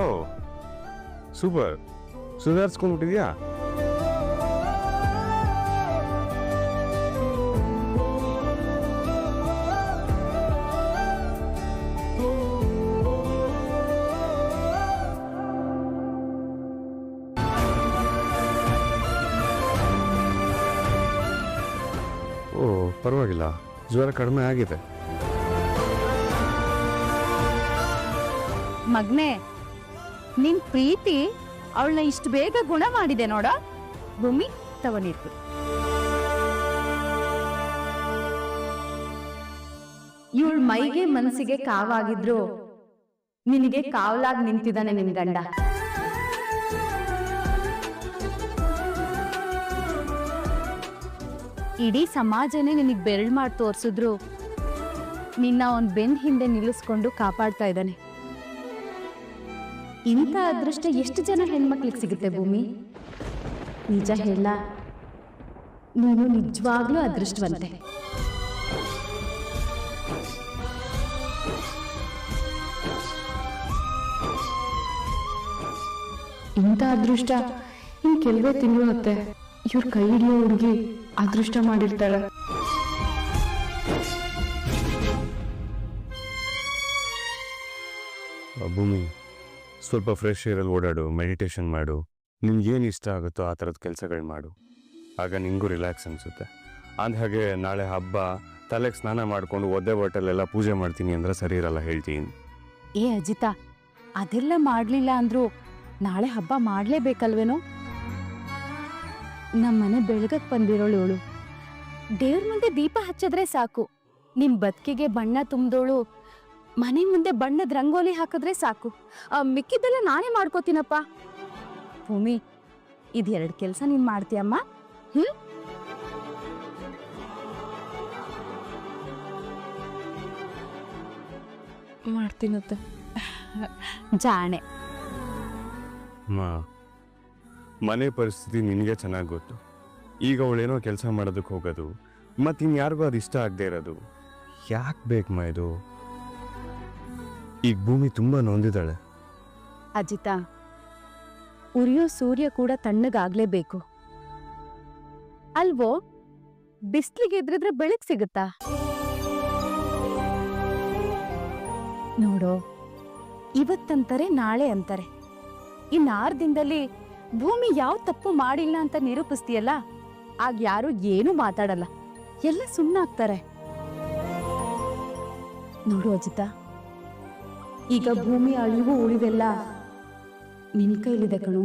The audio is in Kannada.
ಓ ಸೂಪರ್. ಸುಧಾರಿಸ್ಕೊಂಡ್ಬಿಟ್ಟಿದ್ಯಾ? ಓ ಪರವಾಗಿಲ್ಲ. ಜ್ವರ ಕಡಿಮೆ ಆಗಿದೆ. ಮಗ್ನೆ, ನಿನ್ ಪ್ರೀತಿ ಅವಳನ್ನ ಇಷ್ಟು ಬೇಗ ಗುಣ ಮಾಡಿದೆ ನೋಡ. ಭೂಮಿ ತವನಿರ್ಕು ಇವಳ ಮೈಗೆ ಮನಸ್ಸಿಗೆ ಕಾವಾಗಿದ್ರು ನಿನಗೆ ಕಾವಲಾಗಿ ನಿಂತಿದ್ದಾನೆ ನಿನ್ ಗಂಡ. ಇಡೀ ಸಮಾಜನೇ ನಿನಗ್ ಬೆರಳು ಮಾಡಿ ತೋರಿಸಿದ್ರು. ನಿನ್ನ ಅವನ್ ಬೆನ್ ಹಿಂದೆ ನಿಲ್ಲಿಸ್ಕೊಂಡು ಕಾಪಾಡ್ತಾ ಇದ್ದಾನೆ. ಇಂಥ ಅದೃಷ್ಟ ಎಷ್ಟು ಜನ ಹೆಣ್ಮಕ್ಳಿಗೆ ಸಿಗುತ್ತೆ ಭೂಮಿ? ನಿಜ ಹೇಳ. ನೀನು ನಿಜವಾಗ್ಲೂ ಅದೃಷ್ಟವಂತೆ. ಇಂಥ ಅದೃಷ್ಟ ಇನ್ ಕೆಲವೇ ತಿಂಗಳು ಇವ್ರ ಕೈ ಹಿಡಿಯೋ ಹುಡುಗಿ ಅದೃಷ್ಟ ಮಾಡಿರ್ತಾಳೆ. ಭೂಮಿ ಸ್ವಲ್ಪ ಫ್ರೆಶ್ ಏರಲ್ಲಿ ಓಡಾಡು ಮೆಡಿಟೇಷನ್ ಮಾಡು. ನಿಮ್ಗೇನು ಇಷ್ಟ ಆಗುತ್ತೋ ಆ ಥರದ ಕೆಲಸಗಳು ಮಾಡು. ಆಗ ನಿಂಗೂ ರಿಲ್ಯಾಕ್ಸ್ ಅನಿಸುತ್ತೆ. ಅಂದಹಾಗೆ ನಾಳೆ ಹಬ್ಬ, ತಲೆಗೆ ಸ್ನಾನ ಮಾಡಿಕೊಂಡು ಒದ್ದೆ ಹೋಟೆಲೆಲ್ಲ ಪೂಜೆ ಮಾಡ್ತೀನಿ ಅಂದ್ರೆ ಸರಿ ಇರಲ್ಲ ಹೇಳ್ತೀನಿ ಏ ಅಜಿತಾ, ಅದೆಲ್ಲ ಮಾಡಲಿಲ್ಲ ಅಂದ್ರು ನಾಳೆ ಹಬ್ಬ ಮಾಡ್ಲೇಬೇಕಲ್ವೇನೋ? ನಮ್ಮನೆ ಬೆಳಗಕ್ಕೆ ಬಂದಿರೋಳು ಇವಳು. ದೇವ್ರ ಮುಂದೆ ದೀಪ ಹಚ್ಚಿದ್ರೆ ಸಾಕು. ನಿಮ್ ಬದುಕಿಗೆ ಬಣ್ಣ ತುಂಬ್ದೋಳು ಮನೆ ಮುಂದೆ ಬಣ್ಣದ ರಂಗೋಲಿ ಹಾಕಿದ್ರೆ ಸಾಕು. ಆ, ಮಿಕ್ಕಿದ್ದೆಲ್ಲ ನಾನೇ ಮಾಡ್ಕೋತೀನಪ್ಪ. ಭೂಮಿ ಇದೆರಡು ಕೆಲಸ ನೀನ್ ಮಾಡ್ತೀಯಮ್ಮ? ಹ್ಮ್? ಮಾಡ್ತೀನತ್ತೆ. ಜಾಣೆ. ಮಾ ಮನೆ ಪರಿಸ್ಥಿತಿ ನಿನಗೆ ಚೆನ್ನಾಗಿ ಗೊತ್ತು. ಈಗ ಅವಳೇನೋ ಕೆಲಸ ಮಾಡೋದಕ್ಕೆ ಹೋಗೋದು ಮತ್ತು ಇನ್ಯಾರಿಗೂ ಅದು ಇಷ್ಟ ಆಗದೆ ಇರೋದು. ಯಾಕೆ ಬೇಕು ಮಾ ಇದು? ಈಗ ಭೂಮಿ ತುಂಬಾ ನೊಂದಿದ್ದಾಳೆ. ಅಜಿತ, ಉರಿಯೋ ಸೂರ್ಯ ಕೂಡ ತಣ್ಣಗಾಗ್ಲೇಬೇಕು. ಅಲ್ವೋ, ಬಿಸ್ಲಿಗೆ ಎದ್ರಿದ್ರೆ ಬೆಳಕ್ ಸಿಗುತ್ತಾ? ನೋಡೋ, ಇವತ್ತಂತಾರೆ ನಾಳೆ ಅಂತಾರೆ. ಇನ್ನಾರು ದಿನದಲ್ಲಿ ಭೂಮಿ ಯಾವ ತಪ್ಪು ಮಾಡಿಲ್ಲ ಅಂತ ನಿರೂಪಿಸ್ತೀಯಲ್ಲ, ಆಗ ಯಾರು ಏನೂ ಮಾತಾಡಲ್ಲ. ಎಲ್ಲ ಸುಮ್ಮನಾಗ್ತಾರೆ ನೋಡು ಅಜಿತಾ. ಈಗ ಭೂಮಿ ಅಳಿವು ಉಳಿವೆಲ್ಲ ನಿನ್ನ ಕೈಲಿದೆ ಕಣು.